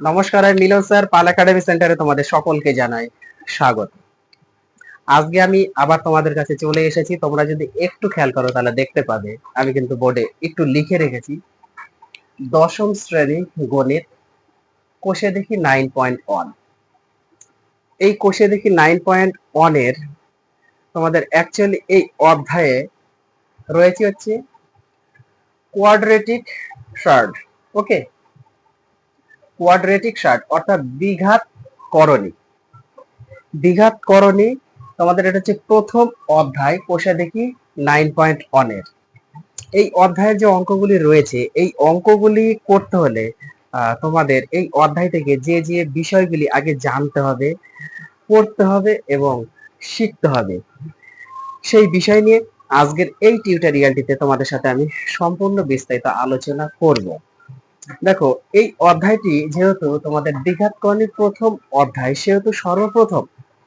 নমস্কার, আমি মিলন স্যার, পাল একাডেমি সেন্টারে তোমাদের সকলকে জানাই স্বাগত। আজকে আমি আবার তোমাদের কাছে চলে এসেছি, তোমরা যদি একটু খেয়াল করো তাহলে দেখতে পাবে, আমি কিন্তু বোর্ডে একটু লিখে রেখেছি। দশম শ্রেণি গণিত, কোষে দেখি নাইন পয়েন্ট ওয়ান এই কোষে দেখি নাইন পয়েন্ট ওয়ানের তোমাদের অ্যাকচুয়ালি এই অধ্যায়ে রয়েছে হচ্ছে quadratic surd okay quadratic surd অর্থাৎ দ্বিঘাত করণী। দ্বিঘাত করণী, তোমাদের এটা হচ্ছে প্রথম অধ্যায়, কোষে দেখি নাইন পয়েন্ট ওয়ানের এই অধ্যায়ের যে অঙ্কগুলি রয়েছে, এই অঙ্কগুলি করতে হলে তোমাদের এই অধ্যায় থেকে যে যে বিষয়গুলি আগে জানতে হবে, পড়তে হবে এবং শিখতে হবে। সেই বিষয় নিয়ে আজকের এই টিউটোরিয়ালটিতে তোমাদের সাথে আমি সম্পূর্ণ বিস্তারিত আলোচনা করব। দেখো, এই অধ্যায়টি যেহেতু তোমাদের দ্বিঘাত করণীর প্রথম অধ্যায়, সেহেতু সর্বপ্রথম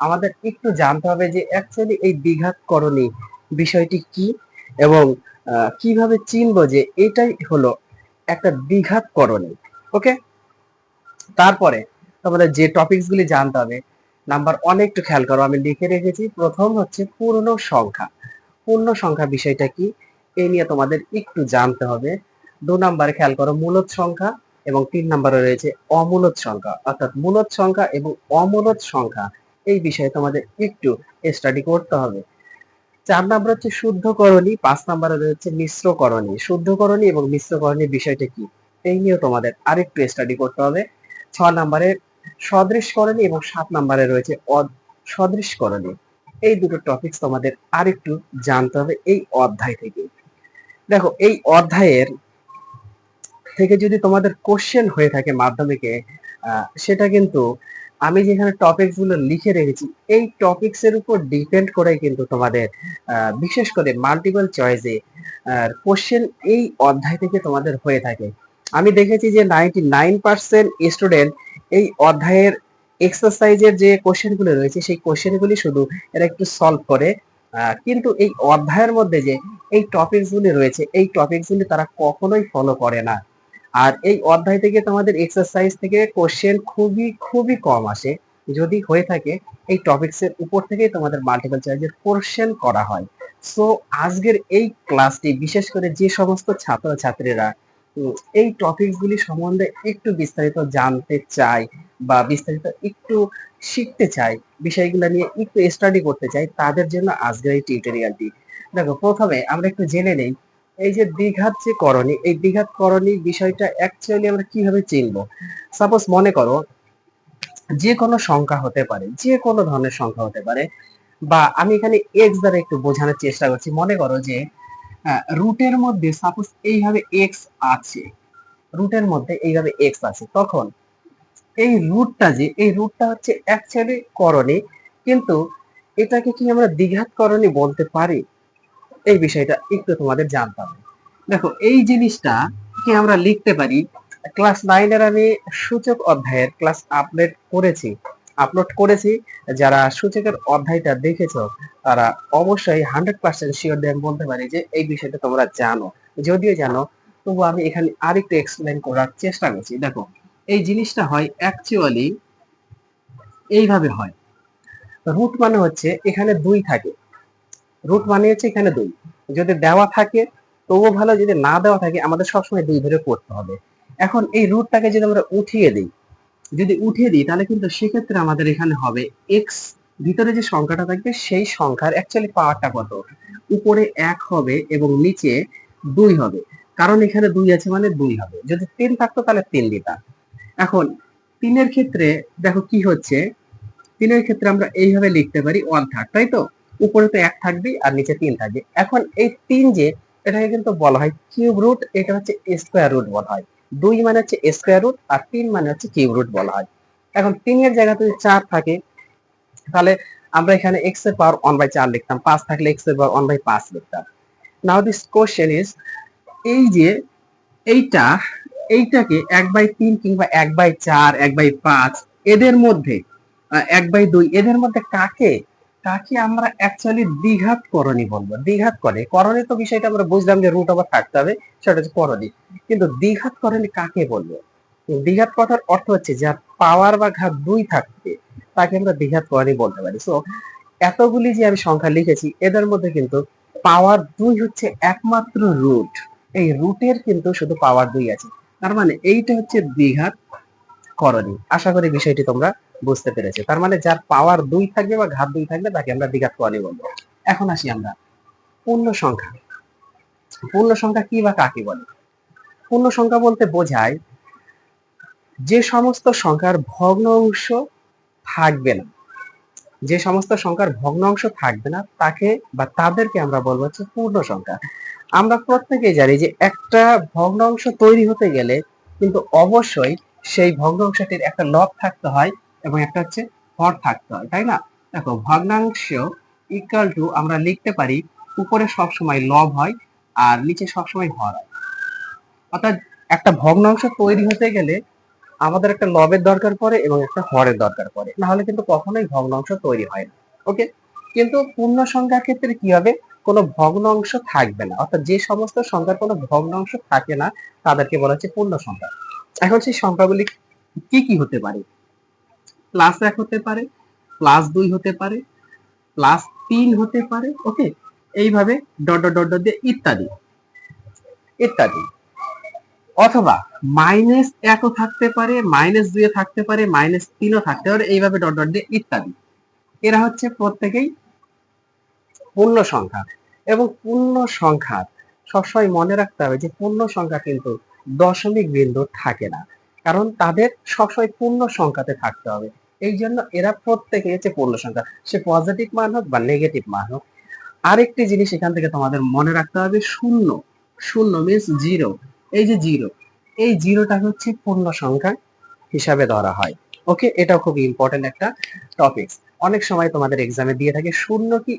আমাদের একটু জানতে হবে যে অ্যাকচুয়ালি এই দ্বিঘাত করণী বিষয়টি কি এবং কীভাবে চিনবো যে এটাই হলো একটা দ্বিঘাত করণী, ওকে? তারপরে তোমাদের যে টপিকস গুলি জানতে হবে নাম্বার ওয়ান একটু খেয়াল করো, আমি লিখে রেখেছি। প্রথম হচ্ছে পূর্ণ সংখ্যা পূর্ণ সংখ্যা বিষয়টা কি? এই নিয়ে তোমাদের একটু জানতে হবে। দু নম্বরে খেয়াল করো মূলদ সংখ্যা এবং তিন নাম্বারে রয়েছে অমূলদ সংখ্যা, অর্থাৎ মূলদ সংখ্যা এবং অমূলদ সংখ্যা। এই বিষয়ে তোমাদের একটু স্টাডি করতে হবে। চার নম্বর হচ্ছে শুদ্ধকরণী, পাঁচ নম্বরে রয়েছে মিশ্রকরণী। শুদ্ধকরণী এবং মিশ্রকরণী বিষয়টা কি? এই নিয়েও তোমাদের আরেকটু স্টাডি করতে হবে। ছ নম্বরে সদৃশকরণী এবং সাত নম্বরে রয়েছে সদৃশকরণী। এই দুটো টপিকস তোমাদের আরেকটু জানতে হবে এই অধ্যায় থেকে। দেখো, এই অধ্যায়ের থেকে যদি তোমাদের কোশ্চেন হয়ে থাকে মাধ্যমিকে সেটা কিন্তু আমি যেখানে টপিকসগুলো লিখে রেখেছি, এই টপিকস এর উপর ডিপেন্ড করে কিন্তু তোমাদের বিশেষ করে মাল্টিপল চয়েসে কোশ্চেন এই অধ্যায় থেকে তোমাদের হয়ে থাকে। আমি দেখেছি যে নাইনটি নাইন পার্সেন্ট স্টুডেন্ট এই অধ্যায়ের এক্সারসাইজের যে কোশ্চেনগুলো রয়েছে, সেই কোশ্চেন গুলি শুধু এরা একটু সলভ করে। কিন্তু এই অধ্যায়ের মধ্যে যে এই টপিকস গুলি রয়েছে, এই টপিকস গুলি তারা কখনোই ফলো করে না। আর এই অধ্যায় থেকে তোমাদের এক্সারসাইজ থেকে কোশ্চেন খুবই খুবই কম আসে। যদি হয়ে থাকে, এই টপিকস এর উপর থেকেই তোমাদের মাল্টিপল চয়েসের কোশ্চেন করা হয়। সো আজকের এই ক্লাসটি বিশেষ করে যে সমস্ত ছাত্র ছাত্রীরা এই টপিকস গুলি সম্বন্ধে একটু বিস্তারিত জানতে চায় বা বিস্তারিত একটু শিখতে চায়, বিষয়গুলো নিয়ে একটু স্টাডি করতে চাই তাদের জন্য আজকের এই টিউটোরিয়ালটি দেখো, প্রথমে আমরা একটু জেনে নেই এই যে দ্বিঘাত যে করণী, এই দ্বিঘাত করণী বিষয়টা অ্যাকচুয়ালি আমরা কীভাবে চিনবো? সাপোজ মনে করো, যে কোনো সংখ্যা হতে পারে, যে কোনো ধরনের সংখ্যা হতে পারে, বা আমি এখানে এক্স দ্বারা একটু বোঝানোর চেষ্টা করছি। মনে করো যে রুটের মধ্যে সাপোজ এইভাবে এক্স আছে, রুটের মধ্যে এইভাবে এক্স আছে, তখন এই রুটটা যে, এই রুটটা হচ্ছে অ্যাকচুয়ালি করণী, কিন্তু এটাকে কি আমরা দ্বিঘাত করণী বলতে পারি? এই বিষয়টা একটু তোমাদের জানতে হবে দেখো, এই জিনিসটা কি আমরা লিখতে পারি? ক্লাস নাইনের আমি সূচক অধ্যায়ের ক্লাস আপলোড করেছি। আপলোড করেছি। যারা সূচকের অধ্যায়টা দেখেছ, তারা অবশ্যই হান্ড্রেড পার্সেন্ট শিওর দিয়ে বলতে পারি যে এই বিষয়টা তোমরা জানো। যদিও জানো, তবু আমি এখানে আরেকটু এক্সপ্লেন করার চেষ্টা করছি। দেখো, এই জিনিসটা হয় অ্যাকচুয়ালি এইভাবে হয়। রুট মানে হচ্ছে এখানে দুই থাকে। রুট হচ্ছে এখানে দুই। যদি দেওয়া থাকে, তবুও ভালো, যদি না দেওয়া থাকে, আমাদের সবসময় দুই ধরে পড়তে হবে। এখন এই রুটটাকে যদি আমরা উঠিয়ে দিই, যদি উঠিয়ে দিই, তাহলে কিন্তু সেক্ষেত্রে আমাদের এখানে হবে এক্স ভিতরে যে সংখ্যাটা থাকবে, সেই সংখ্যার অ্যাকচুয়ালি পাওয়ারটা কত? উপরে এক হবে এবং নিচে দুই হবে। কারণ এখানে দুই আছে মানে দুই হবে। যদি তিন থাকতো, তাহলে তিন দিতাম। এখন, তিনের ক্ষেত্রে দেখো কি হচ্ছে? তিনের ক্ষেত্রে আমরা এইভাবে লিখতে পারি ওয়ান থার্ড তাই তো? উপরে তো এক থাকবে আর নিচে তিন থাকবে। এখন এই তিন যে, এটাকে কিন্তু বলা হয় কিউব রুট এটা হচ্ছে স্কোয়ার রুট বলা হয়। দুই মানে হচ্ছে স্কোয়ার রুট আর তিন মানে হচ্ছে কিউব রুট বলা হয়। এখন তিনের জায়গাতে যদি চার থাকে, তাহলে আমরা এখানে এক্সের পাওয়ার ওয়ান বাই চার লিখতাম। পাঁচ থাকলে এক্সের পাওয়ার ওয়ান বাই পাঁচ লিখতাম। নাও দিস কোশ্চেন ইজ এই যে এইটা, এইটাকে এক বাই তিন কিংবা এক বাই চার, এক বাই পাঁচ, এদের মধ্যে এক বাই দুই, এদের মধ্যে কাকে কাকে আমরা অ্যাকচুয়ালি দ্বিঘাত করণী বলব। দ্বিঘাত করে। করণী তো বিষয়টা আমরা বুঝলাম যে রুট আবার থাকতে হবে, সেটা হচ্ছে করণী। কিন্তু দ্বিঘাত করণী কাকে বলব? দ্বিঘাত কথার অর্থ হচ্ছে যার পাওয়ার বা ঘাত দুই থাকবে, তাকে আমরা দ্বিঘাত করণী বলতে পারি। সো এতগুলি যে আমি সংখ্যা লিখেছি, এদের মধ্যে কিন্তু পাওয়ার দুই হচ্ছে একমাত্র রুট এই রুটের কিন্তু শুধু পাওয়ার দুই আছে। তার মানে এইটা হচ্ছে দ্বিঘাত করণী। আশা করি বিষয়টি তোমরা বুঝতে পেরেছ। তার মানে যার পাওয়ার দুই থাকবে বা ঘাত দুই থাকবে, তাকে আমরা দ্বিঘাত করণী বলব। এখন আসি আমরা পূর্ণ সংখ্যা। পূর্ণ সংখ্যা কি বা কাকে বলে? পূর্ণ সংখ্যা বলতে বোঝায় যে সমস্ত সংখ্যার ভগ্ন অংশ থাকবে না। যে সমস্ত সংখ্যার ভগ্নাংশ থাকবে না, তাকে বা তাদেরকে আমরা বলব হচ্ছে পূর্ণ সংখ্যা। আমরা প্রত্যেকেই জানি যে একটা ভগ্নাংশ তৈরি হতে গেলে কিন্তু অবশ্যই সেই ভগ্নাংশটির একটা লব থাকতে হয় এবং একটা হচ্ছে হর থাকতে হয় তাই না? দেখো ভগ্নাংশ ইকুয়াল টু আমরা লিখতে পারি উপরে সবসময় লব হয় আর নিচে সবসময় হর হয়। অর্থাৎ একটা ভগ্নাংশ তৈরি হতে গেলে আমাদের একটা লবের দরকার পড়ে এবং একটা হরের দরকার পড়ে। না হলে কিন্তু কখনোই ভগ্নাংশ তৈরি হয় না ওকে কিন্তু পূর্ণ সংখ্যার ক্ষেত্রে কি হবে? কোনো ভগ্নাংশ থাকবে না। অর্থাৎ যে সমস্ত সংখ্যার কোনো ভগ্নাংশ থাকে না, তাদেরকে বলা হচ্ছে পূর্ণ সংখ্যা। এখন সেই সংখ্যাগুলি কি কি হতে পারে? প্লাস এক হতে পারে প্লাস দুই হতে পারে প্লাস তিন হতে পারে ওকে এইভাবে ডট ডট ডট দিয়ে ইত্যাদি ইত্যাদি। অথবা মাইনাস একও থাকতে পারে মাইনাস দুইও থাকতে পারে মাইনাস তিনও থাকতে পারে, এইভাবে ডট ডট দিয়ে ইত্যাদি। এরা হচ্ছে প্রত্যেকেই পূর্ণ সংখ্যা। এবং পূর্ণ সংখ্যা সবসময় মনে রাখতে হবে যে পূর্ণ সংখ্যা কিন্তু দশমিক বিন্দু থাকে না। কারণ তাদের সবসময় পূর্ণ সংখ্যাতে থাকতে হবে। এই জন্য এরা প্রত্যেকে হচ্ছে পূর্ণ সংখ্যা। সে পজিটিভ মান হোক বা নেগেটিভ মান হোক, আরেকটি জিনিস এখান থেকে তোমাদের মনে রাখতে হবে, শূন্য। শূন্য মিনস জিরো এই যে জিরো এই জিরোটা হচ্ছে পূর্ণ সংখ্যা হিসাবে ধরা হয়। ওকে এটাও খুব ইম্পর্টেন্ট একটা টপিক অনেক সময় তোমাদের এক্সামে দিয়ে থাকে, শূন্য কি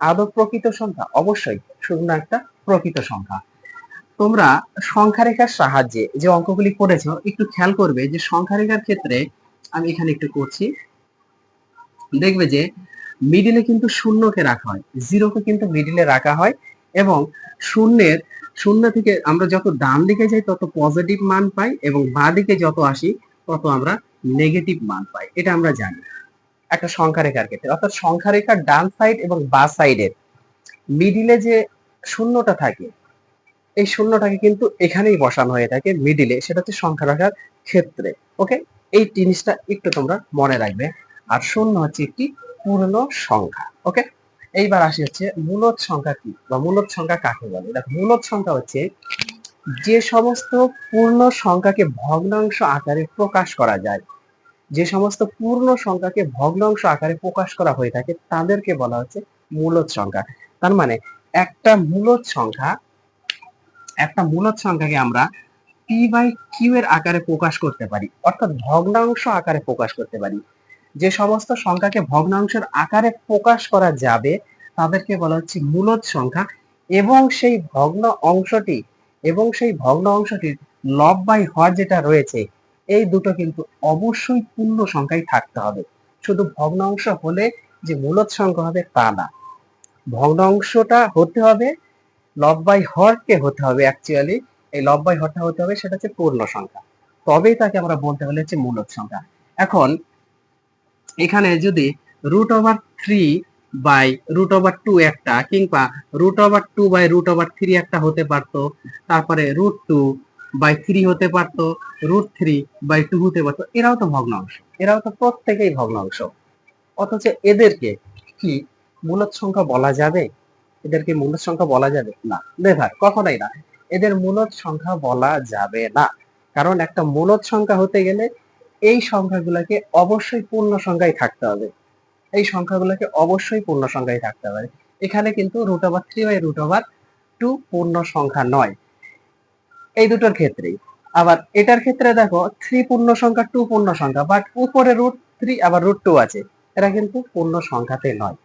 আদৌ প্রকৃত সংখ্যা? অবশ্যই, শূন্য একটা প্রকৃত সংখ্যা। তোমরা সংখ্যা রেখার সাহায্যে যে অঙ্কগুলি করেছ, একটু খেয়াল করবে যে সংখ্যা রেখার ক্ষেত্রে আমি এখানে একটু করছি। দেখবে যে মিডিলে কিন্তু শূন্যকে রাখা হয়। জিরোকে কিন্তু মিডিলে রাখা হয় এবং শূন্যের, শূন্য থেকে আমরা যত ডান দিকে যাই, তত পজিটিভ মান পাই এবং বাঁ দিকে যত আসি, তত আমরা নেগেটিভ মান পাই। এটা আমরা জানি। একটা সংখ্যা রেখার ক্ষেত্রে। অর্থাৎ সংখ্যা রেখার ডান সাইড এবং বা সাইডের মিডিলে যে শূন্যটা থাকে, এই শূন্যটাকে কিন্তু এখানেই বসানো হয়ে থাকে মিডিলে সেটা হচ্ছে সংখ্যা রেখার ক্ষেত্রে। ওকে এই জিনিসটা একটু তোমরা মনে রাখবে। আর শূন্য হচ্ছে একটি পূর্ণ সংখ্যা ওকে এইবার আসি হচ্ছে মূলত সংখ্যা কি? বা মূলত সংখ্যা কাকে বলে? দেখো, মূলত সংখ্যা হচ্ছে যে সমস্ত পূর্ণ সংখ্যাকে ভগ্নাংশ আকারে প্রকাশ করা যায়। যে সমস্ত পূর্ণ সংখ্যাকে ভগ্নাংশ আকারে প্রকাশ করা হয়ে থাকে, তাদেরকে বলা হচ্ছে মূলত সংখ্যা। তার মানে একটা মূলত সংখ্যা, একটা মূলত সংখ্যাকে আমরা পি বাই কিউ এর আকারে প্রকাশ করতে পারি, অর্থাৎ ভগ্নাংশ আকারে প্রকাশ করতে পারি। যে সমস্ত সংখ্যাকে ভগ্নাংশের আকারে প্রকাশ করা যাবে, তাদেরকে বলা হচ্ছে মূলত সংখ্যা এবং সেই ভগ্ন অংশটি এবং সেই ভগ্ন অংশটির লব বাই হর যেটা রয়েছে, এই দুটো কিন্তু অবশ্যই পূর্ণ সংখ্যায় থাকতে হবে। শুধু ভগ্নাংশ হলে যে মূলত সংখ্যা হবে তা না। ভগ্নাংশটা হতে হবে লব বাই হরকে হতে হবে অ্যাকচুয়ালি এই লব বাই হরটা হতে হবে, সেটা হচ্ছে পূর্ণ সংখ্যা। তবেই তাকে আমরা বলতে হলে হচ্ছে মূলত সংখ্যা। এখন, এখানে যদি root over three by root over two একটা কিংবা root over two by root over three একটা হতে পারতো, তারপরে রুট টু বাই থ্রি হতে পারতো রুট থ্রি বাই টু হতে পারতো, এরাও তো ভগ্নাংশ। এরাও তো প্রত্যেকেই ভগ্নাংশ। অথচ এদেরকে কি মূলত সংখ্যা বলা যাবে? এদেরকে মূলত সংখ্যা বলা যাবে? না। দেখার কখনোই না। এদের মূলত সংখ্যা বলা যাবে না। কারণ একটা মূলত সংখ্যা হতে গেলে এই সংখ্যাগুলোকে অবশ্যই পূর্ণ সংখ্যায় থাকতে হবে। এই সংখ্যাগুলোকে অবশ্যই পূর্ণ সংখ্যায় থাকতে হবে। এখানে কিন্তু root over three by root over two পূর্ণ সংখ্যা নয়। এই দুটোর ক্ষেত্রেই। আবার এটার ক্ষেত্রে দেখো থ্রি পূর্ণ সংখ্যা টু পূর্ণ সংখ্যা বাট উপরে রুট থ্রি আবার রুট টু আছে। এরা কিন্তু পূর্ণ সংখ্যাতে নয়।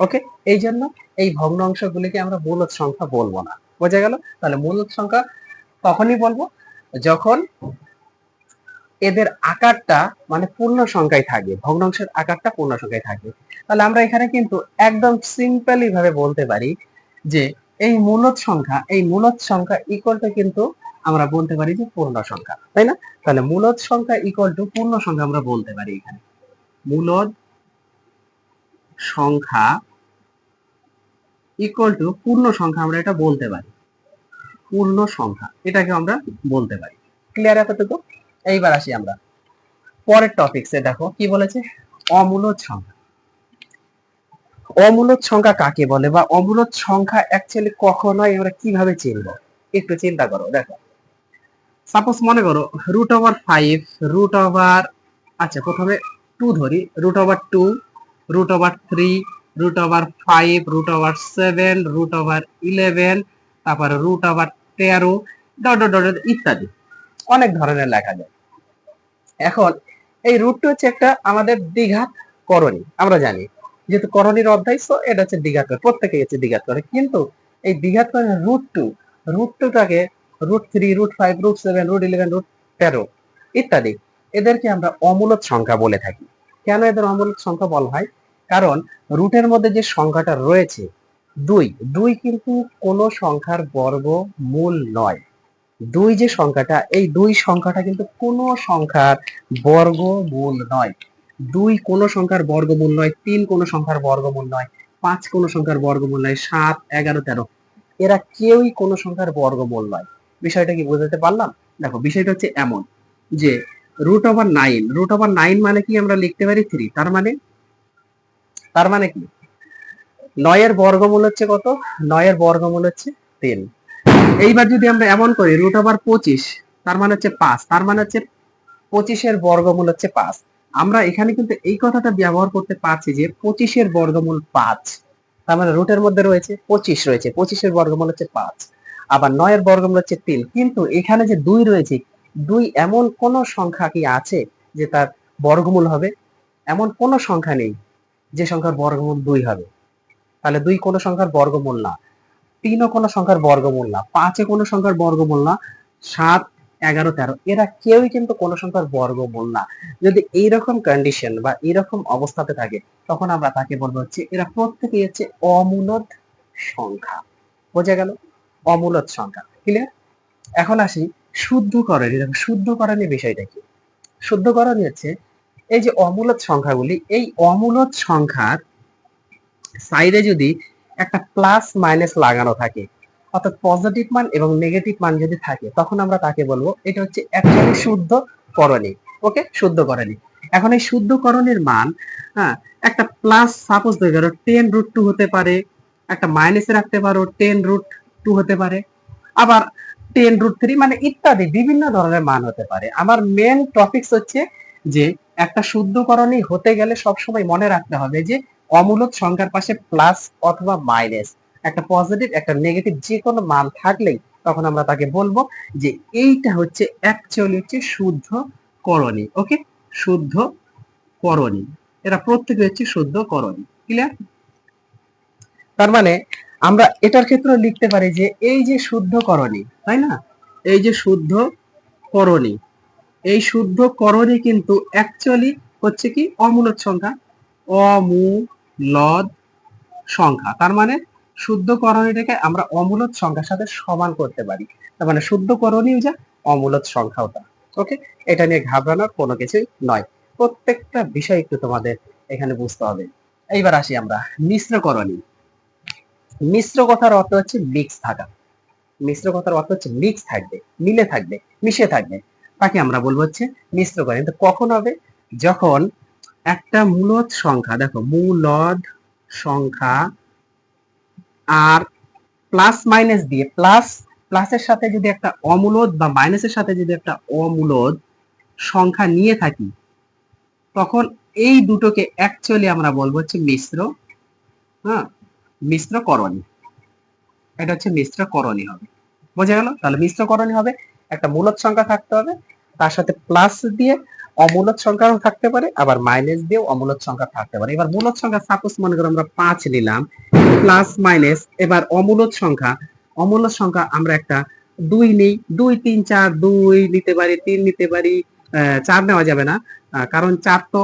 ওকে এই জন্য এই ভগ্নাংশগুলিকে আমরা মূলত সংখ্যা বলব না। বোঝা গেল? তাহলে মূলত সংখ্যা তখনই বলব? যখন এদের আকারটা মানে পূর্ণ সংখ্যায় থাকবে ভগ্নাংশের আকারটা পূর্ণ সংখ্যায় থাকবে তাহলে আমরা এখানে কিন্তু একদম সিম্পলি ভাবে বলতে পারি যে এই মূলত সংখ্যা, এই মূলত সংখ্যা ইকুয়াল টু কিন্তু আমরা বলতে পারি যে পূর্ণ সংখ্যা, তাই না? তাহলে মূলদ সংখ্যা ইকুয়াল টু পূর্ণ সংখ্যা আমরা বলতে পারি এখানে। মূলদ সংখ্যা ইকুয়াল টু পূর্ণ সংখ্যা আমরা এটা বলতে পারি। পূর্ণ সংখ্যা, এটাকে আমরা বলতে পারি। ক্লিয়ার এতটুকু এইবার আসি আমরা। পরের টপিকসে দেখো, কি বলেছে? অমূলদ সংখ্যা। অমূলদ সংখ্যা কাকে বলে বা অমূলদ সংখ্যা অ্যাকচুয়ালি কখন হয়, আমরা কীভাবে চিনব? একটু চিন্তা করো, দেখো। সাপোজ মনে করো root over five root over আচ্ছা প্রথমে টু ধরি root over two root over three root over five root over seven root over eleven তারপরে রুট ওভার তেরো ডট ডট ইত্যাদি। অনেক ধরনের লেখা যায়। এখন এই রুটটা হচ্ছে একটা আমাদের দ্বিঘাত করণী, আমরা জানি। যেহেতু করণীর অধ্যায় তো এটা হচ্ছে দ্বিঘাত করে প্রত্যেকে হচ্ছে দ্বিঘাত করে কিন্তু এই দ্বিঘাত করে root two root টুটাকে root three root five root seven root eleven root তেরো ইত্যাদি, এদেরকে আমরা অমূলদ সংখ্যা বলে থাকি। কেন এদের অমূলদ সংখ্যা বলা হয়? কারণ রুটের মধ্যে যে সংখ্যাটা রয়েছে, দুই দুই কিন্তু কোনো সংখ্যার বর্গ মূল নয়। দুই যে সংখ্যাটা, এই দুই সংখ্যাটা কিন্তু কোনো সংখ্যার বর্গমূল নয়। দুই কোনো সংখ্যার বর্গমূল নয়, তিন কোনো সংখ্যার বর্গমূল নয়, পাঁচ কোনো সংখ্যার বর্গমূল নয়, সাত, এগারো, তেরো। এরা কেউই কোনো সংখ্যার বর্গমূল নয়। বিষয়টা কি বোঝাতে পারলাম? দেখো, বিষয়টা হচ্ছে এমন যে root over nine root over nine মানে কি আমরা লিখতে পারি থ্রি তার মানে তার মানে কি? নয়ের বর্গমূল হচ্ছে কত? নয়ের বর্গমূল হচ্ছে তিন। এইবার যদি আমরা এমন করি রুট ওভার পঁচিশ, তার মানে হচ্ছে পাঁচ, তার মানে হচ্ছে পঁচিশের বর্গমূল হচ্ছে পাঁচ। আমরা এখানে কিন্তু এই কথাটা ব্যবহার করতে পারছি যে পঁচিশের বর্গমূল পাঁচ, তার মানে রুটের মধ্যে রয়েছে পঁচিশ রয়েছে, পঁচিশের বর্গমূল হচ্ছে পাঁচ, আবার নয়ের বর্গমূল হচ্ছে তিন। কিন্তু এখানে যে দুই রয়েছে, দুই এমন কোন সংখ্যা কি আছে যে তার বর্গমূল হবে? এমন কোন সংখ্যা নেই। যে সংখ্যার বর্গমূল দুই হবে। তাহলে দুই কোনো সংখ্যার বর্গমূল না, তিনও কোনো সংখ্যার বর্গমূল না, পাঁচে কোনো সংখ্যার বর্গমূল না, সাত, এগারো, তেরো, এরা কেউই কিন্তু কোনো সংখ্যার বর্গমূল না। যদি এইরকম কন্ডিশন বা এইরকম অবস্থাতে থাকে, তখন আমরা তাকে বলব হচ্ছে এরা প্রত্যেকেই হচ্ছে অমূলত সংখ্যা। বোঝা গেল? অমূলদ সংখ্যা। ক্লিয়ার এখন আসি শুদ্ধকরণী। দেখো শুদ্ধকরণী বিষয়টা কি? শুদ্ধকরণী হচ্ছে এই যে অমূলদ সংখ্যাগুলি, এই অমূলত সংখ্যার সাইডে যদি একটা প্লাস মাইনাস লাগানো থাকে, অর্থাৎ পজিটিভ মান এবং নেগেটিভ মান যদি থাকে, তখন আমরা তাকে বলব এটা হচ্ছে অ্যাকচুয়ালি শুদ্ধ করণী ওকে শুদ্ধ করণী। এখন এই শুদ্ধ করণের মান হ্যাঁ একটা প্লাস সাপোজ ধরে টেন রুট টু হতে পারে, একটা মাইনাসে রাখতে পারো টেন রুট টু হতে পারে। আবার টেন রুট থ্রি মানে ইত্যাদি বিভিন্ন ধরনের মান হতে পারে। আমার মেন টপিকস হচ্ছে যে একটা শুদ্ধকরণী হতে গেলে সবসময় মনে রাখতে হবে যে অমূলক সংখ্যার পাশে প্লাস অথবা মাইনাস একটা পজিটিভ একটা নেগেটিভ যে কোনো মান থাকলেই তখন আমরা তাকে বলব যে এইটা হচ্ছে অ্যাকচুয়ালি হচ্ছে শুদ্ধ করণী ওকে শুদ্ধ করণী এরা প্রত্যেকে হচ্ছে শুদ্ধ করণী ক্লিয়ার তার মানে আমরা এটার ক্ষেত্রে লিখতে পারি যে এই যে শুদ্ধ করণী তাই না? এই যে শুদ্ধ করণী এই শুদ্ধ করণী কিন্তু অ্যাকচুয়ালি হচ্ছে কি অমূলক সংখ্যা। অমূলদ সংখ্যা। তার মানে শুদ্ধ করণীটাকে আমরা অমূলদ সংখ্যার সাথে সমান করতে পারি। তার মানে শুদ্ধ করণীয় যা অমূলদ সংখ্যা তা ওকে এটা নিয়ে ঘাবড়ানোর কোনো কিছুই নয়। প্রত্যেকটা বিষয় একটু তোমাদের এখানে বুঝতে হবে। এইবার আসি আমরা মিশ্র করণী। মিশ্র কথার অর্থ হচ্ছে মিক্স থাকা। মিশ্র কথার অর্থ হচ্ছে মিক্স থাকবে, মিলে থাকবে, মিশে থাকবে। তাকে আমরা বলব হচ্ছে মিশ্র করণী তো কখন হবে? যখন একটা মূলদ সংখ্যা, দেখো, মূলদ সংখ্যা আর প্লাস মাইনাস দিয়ে প্লাস প্লাসের সাথে যদি একটা অমূলদ বা মাইনাসের সাথে যদি একটা অমূলদ সংখ্যা নিয়ে থাকি, তখন এই দুটোকে অ্যাকচুয়ালি আমরা বলব হচ্ছে মিশ্র হ্যাঁ? মিশ্র করণী। এটা হচ্ছে মিশ্র করণী হবে। বোঝা গেল? তাহলে মিশ্র করণী হবে, একটা মূলদ সংখ্যা থাকতে হবে তার সাথে প্লাস দিয়ে অমূলদ সংখ্যাও থাকতে পারে, আবার মাইনাস দিয়েও অমূলদ সংখ্যা থাকতে পারে। এবার মূলদ সংখ্যা সাপোজ মনে করো আমরা পাঁচ নিলাম প্লাস মাইনাস এবার অমূলদ সংখ্যা অমূলদ সংখ্যা আমরা একটা দুই নেই, দুই, তিন, চার, দুই নিতে পারি, তিন নিতে পারি চার নেওয়া যাবে না কারণ চার তো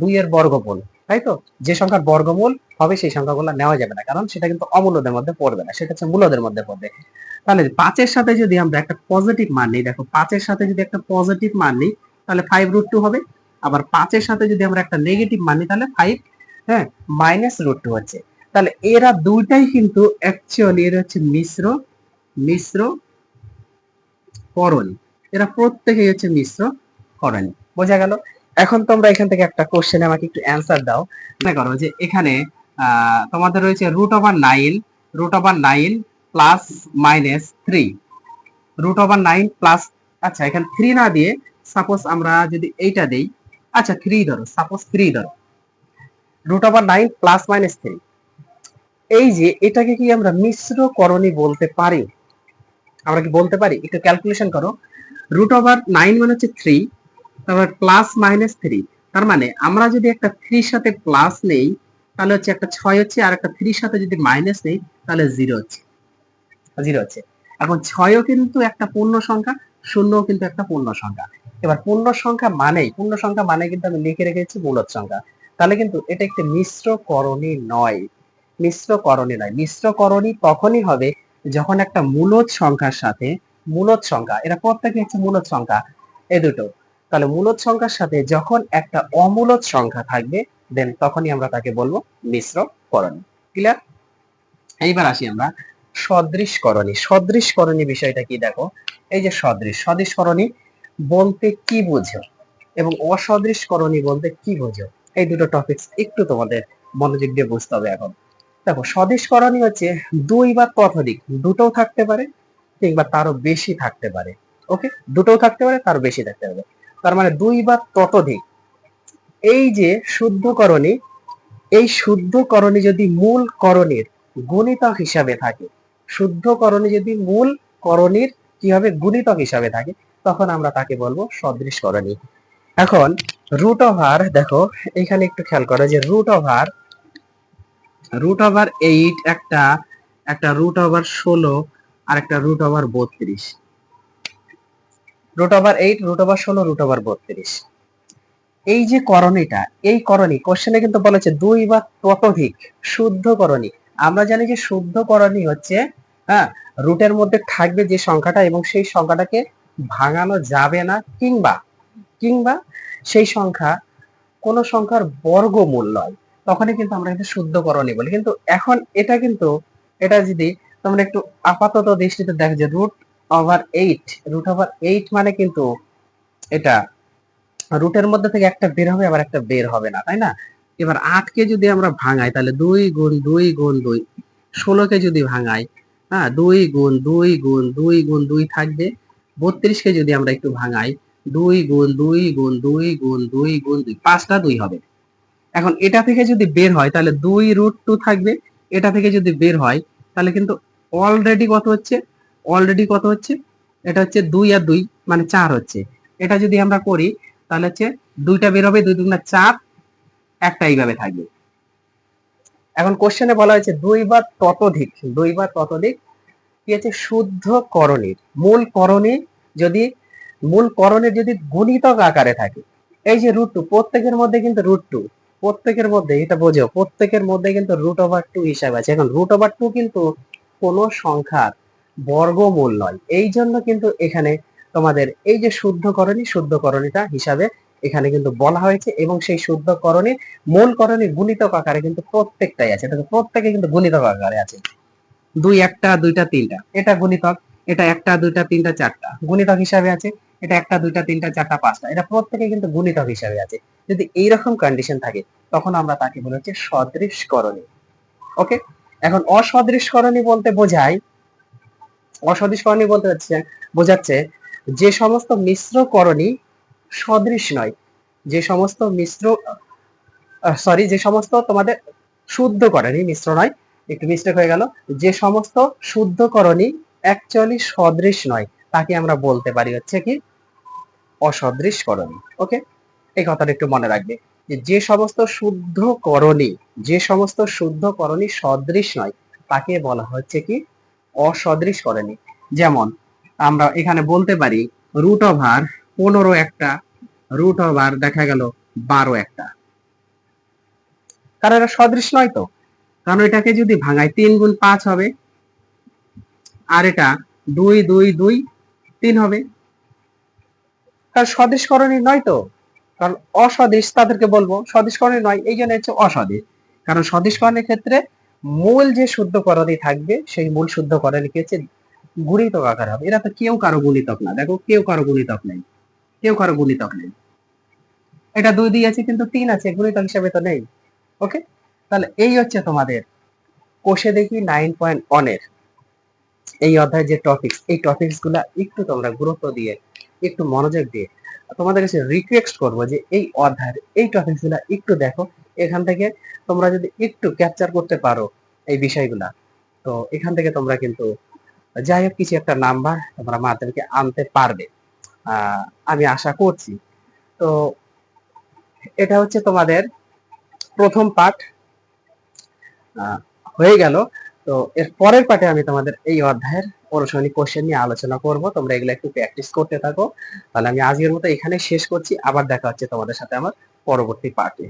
দুইয়ের বর্গমূল, তাই তো? যে সংখ্যার বর্গমূল হবে সেই সংখ্যাগুলো নেওয়া যাবে না, কারণ সেটা কিন্তু অমূল্যদের মধ্যে পড়বে না, সেটা হচ্ছে মূলদের মধ্যে পড়বে। তাহলে পাঁচের সাথে যদি আমরা একটা পজিটিভ মান নিই, দেখো পাঁচের সাথে যদি একটা পজিটিভ মান নিই, তাহলে ফাইভ রুট টু হবে। আবার পাঁচের সাথে যদি আমরা একটা নেগেটিভ মান নিই, তাহলে ফাইভ হ্যাঁ মাইনাস রুট টু হচ্ছে। তাহলে এরা দুইটাই কিন্তু অ্যাকচুয়ালি এর হচ্ছে মিশ্র মিশ্র করণ। এরা প্রত্যেকেই হচ্ছে মিশ্র করণ। বোঝা গেল? এখন তোমরা এখান থেকে একটা কোশ্চেনে আমাকে একটু অ্যান্সার দাও। মনে করো যে এখানে তোমাদের রয়েছে root over nine root over nine plus minus three root over nine plus আচ্ছা এখানে থ্রি না দিয়ে সাপোজ আমরা যদি এইটা দেই আচ্ছা থ্রি ধরো সাপোজ থ্রি ধরো। Root over nine plus minus three এই যে এটাকে কি আমরা মিশ্র করণী বলতে পারি? আমরা কি বলতে পারি? একটু ক্যালকুলেশন করো। রুট ওভার নাইন মানে হচ্ছে থ্রি তারপর প্লাস মাইনাস থ্রি তার মানে আমরা যদি একটা থ্রির সাথে প্লাস নেই, তাহলে হচ্ছে একটা ছয় হচ্ছে, আর একটা থ্রির সাথে যদি মাইনাস নেই, তাহলে জিরো হচ্ছে। জিরো হচ্ছে। এখন ছয়ও কিন্তু একটা পূর্ণ সংখ্যা, শূন্যও কিন্তু একটা পূর্ণ সংখ্যা। এবার পূর্ণ সংখ্যা মানেই, পূর্ণ সংখ্যা মানে কিন্তু আমি লিখে রেখেছি মূলত সংখ্যা। তাহলে কিন্তু এটা একটি মিশ্র করণী নয়। মিশ্র করণী নয়। মিশ্র করণী তখনই হবে যখন একটা মূলত সংখ্যার সাথে, মূলত সংখ্যা, এরা প্রত্যেকে হচ্ছে মূলত সংখ্যা, এ দুটো। তাহলে মূলত সংখ্যার সাথে যখন একটা অমূলত সংখ্যা থাকবে দেন তখনই আমরা তাকে বলব মিশ্র করণী। ক্লিয়ার এইবার আসি আমরা সদৃশ করণী সদৃশ করণী বিষয়টা কি দেখো? এই যে সদৃশ সদৃশ করণী বলতে কি বোঝো এবং অসদৃশ করণী বলতে কি বোঝো? এই দুটো টপিকস একটু তোমাদের মনোযোগ দিয়ে বুঝতে হবে এখন। দেখো সদৃশ করণী হচ্ছে দুই বা ততোধিক, দুটোও থাকতে পারে কিংবা তারও বেশি থাকতে পারে। ওকে? দুটোও থাকতে পারে, তারও বেশি থাকতে পারে। তার মানে দুই বা ততোধিক। এই যে শুদ্ধকরণী, এই শুদ্ধকরণী যদি মূল করণীর গুণিতক হিসাবে থাকে শুদ্ধকরণী যদি মূল করণীর কি গুণিতক হিসাবে থাকে, তখন আমরা তাকে বলব সদৃশ করণী। এখন রুট ওভার দেখো, এখানে একটু খেয়াল করো যে root over root over eight একটা একটা রুট ওভার ষোলো, আর একটা রুট ওভার বত্রিশ। Root over eight root over ষোলো রুট ওভার বত্রিশ। এই যে করণীটা, এই করণী কোশ্চেনে কিন্তু বলেছে দুই বা ততোধিক শুদ্ধ করণী। আমরা জানি যে শুদ্ধ করণী হচ্ছে হ্যাঁ রুটের মধ্যে থাকবে যে সংখ্যাটা এবং সেই সংখ্যাটাকে ভাঙানো যাবে না কিংবা কিংবা সেই সংখ্যা কোন সংখ্যার বর্গমূল নয়। তখনই কিন্তু আমরা কিন্তু শুদ্ধ করণী বলি। কিন্তু এখন এটা কিন্তু, এটা যদি তোমরা একটু আপাতত দৃষ্টিতে দেখো যে root over eight root over eight মানে কিন্তু এটা, রুটের মধ্যে থেকে একটা বের হবে, আবার একটা বের হবে না, তাই না? এবার আটকে যদি আমরা ভাঙাই, তাহলে দুই গুণ দুই গুণ, দুই। ষোলোকে যদি ভাঙাই হ্যাঁ দুই গুণ দুই গুণ দুই গুণ, দুই থাকবে। বত্রিশকে যদি আমরা একটু ভাঙাই, দুই গুণ দুই গুণ দুই গুণ দুই গুণ, দুই। পাঁচটা দুই হবে। এখন এটা থেকে যদি বের হয়, তাহলে দুই রুট টু থাকবে। এটা থেকে যদি বের হয়, তাহলে কিন্তু অলরেডি কত হচ্ছে? অলরেডি কত হচ্ছে? এটা হচ্ছে দুই আর দুই মানে চার হচ্ছে। এটা যদি আমরা করি, তাহলে হচ্ছে দুইটা বের হবে, দুই দুগুণা চার একটা এইভাবে থাকবে। এখন কোশ্চেনে বলা হয়েছে দুই বা ততোধিক দুই বা ততোধিক কি হচ্ছে শুদ্ধ করণীর, মূল করণী যদি, মূল করণের যদি গুণিতক আকারে থাকে, এই যে রুট টু প্রত্যেকের মধ্যে কিন্তু রুট টু প্রত্যেকের মধ্যে, এটা বোঝো, প্রত্যেকের মধ্যে কিন্তু রুট ওভার টু হিসাবে আছে। এখন রুট ওভার টু কিন্তু কোন সংখ্যার বর্গমূল নয়। এই জন্য কিন্তু এখানে তোমাদের এই যে শুদ্ধকরণী শুদ্ধকরণীটা হিসাবে এখানে কিন্তু বলা হয়েছে এবং সেই শুদ্ধকরণী মূল করণী গুণিতক আকারে কিন্তু প্রত্যেকটাই আছে। দেখো, প্রত্যেকে কিন্তু গুণিতক আকারে আছে। দুই একটা, দুইটা, তিনটা। এটা গুণিতক, এটা একটা, দুইটা, তিনটা, চারটা। গুণিতক হিসাবে আছে, এটা একটা, দুইটা, তিনটা, চারটা, পাঁচটা। এটা প্রত্যেকে কিন্তু গুণিতক হিসাবে আছে। যদি এইরকম কন্ডিশন থাকে, তখন আমরা তাকে বলে হচ্ছে সদৃশ করণী ওকে এখন অসদৃশ করণী বলতে বোঝায় অসদৃশ করণী বলতে হচ্ছে, বোঝাচ্ছে যে সমস্ত মিশ্র করণী সদৃশ নয়। যে সমস্ত মিশ্র সরি যে সমস্ত তোমাদের শুদ্ধ করণী, মিশ্র নয়, একটু মিস্টেক হয়ে গেল। যে সমস্ত শুদ্ধ করণী অ্যাকচুয়ালি সদৃশ নয়, তাকে আমরা বলতে পারি হচ্ছে কি অসদৃশ করণী ওকে এই কথাটা একটু মনে রাখবে যে সমস্ত শুদ্ধ করণী যে সমস্ত শুদ্ধ করণী সদৃশ নয়, তাকে বলা হচ্ছে কি অসদৃশ করণী যেমন আমরা এখানে বলতে পারি রুট ওভার পনেরো একটা রুট ওভার দেখা গেল বারো একটা। কারণ এটা সদৃশ নয় তো। কারণ এটাকে যদি ভাঙায় তিন গুণ পাঁচ হবে, আর এটা দুই দুই দুই, তিন হবে। কারণ সদৃশকরণী নয় তো। কারণ অসদৃশ তাদেরকে বলব স্বদেশ সদৃশকরণী নয়, এই জন্য হচ্ছে অসদৃশ। কারণ সদৃশকরণের ক্ষেত্রে মূল যে শুদ্ধকরণী থাকবে, সেই মূল শুদ্ধকরণী হচ্ছে গুণিতক আকার হবে। এরা তো কেউ কারও গুণিতক না। দেখো, কেউ কারও গুণিতক নেই। কেউ কারও গুণিতক নেই। এটা দুই দিয়ে আছে কিন্তু তিন আছে, গুণিতক হিসেবে তো নেই। ওকে তাহলে এই হচ্ছে তোমাদের কোষে দেখি নাইন পয়েন্ট অনের এই অধ্যায়ের যে টপিকস এই টপিকসগুলা একটু তোমরা গুরুত্ব দিয়ে, একটু মনোযোগ দিয়ে তোমাদের কাছে রিকোয়েস্ট করব যে এই অধ্যায়ের এই টপিকসগুলা একটু দেখো। এখান থেকে তোমরা যদি একটু ক্যাপচার করতে পারো এই বিষয়গুলা, তো এখান থেকে তোমরা কিন্তু যাই হোক, কিছু একটা নাম্বার তোমরা মাধ্যমিকে আনতে পারবে। আমি আশা করছি। তো এটা হচ্ছে তোমাদের প্রথম পাঠ হয়ে গেল। তো এর পরের পাঠে আমি তোমাদের এই অধ্যায়ের অনুসরণী কোশ্চেন নিয়ে আলোচনা করব। তোমরা এগুলো একটু প্র্যাকটিস করতে থাকো। তাহলে আমি আজকের মতো এখানে শেষ করছি। আবার দেখা হচ্ছে তোমাদের সাথে আমার পরবর্তী পার্টে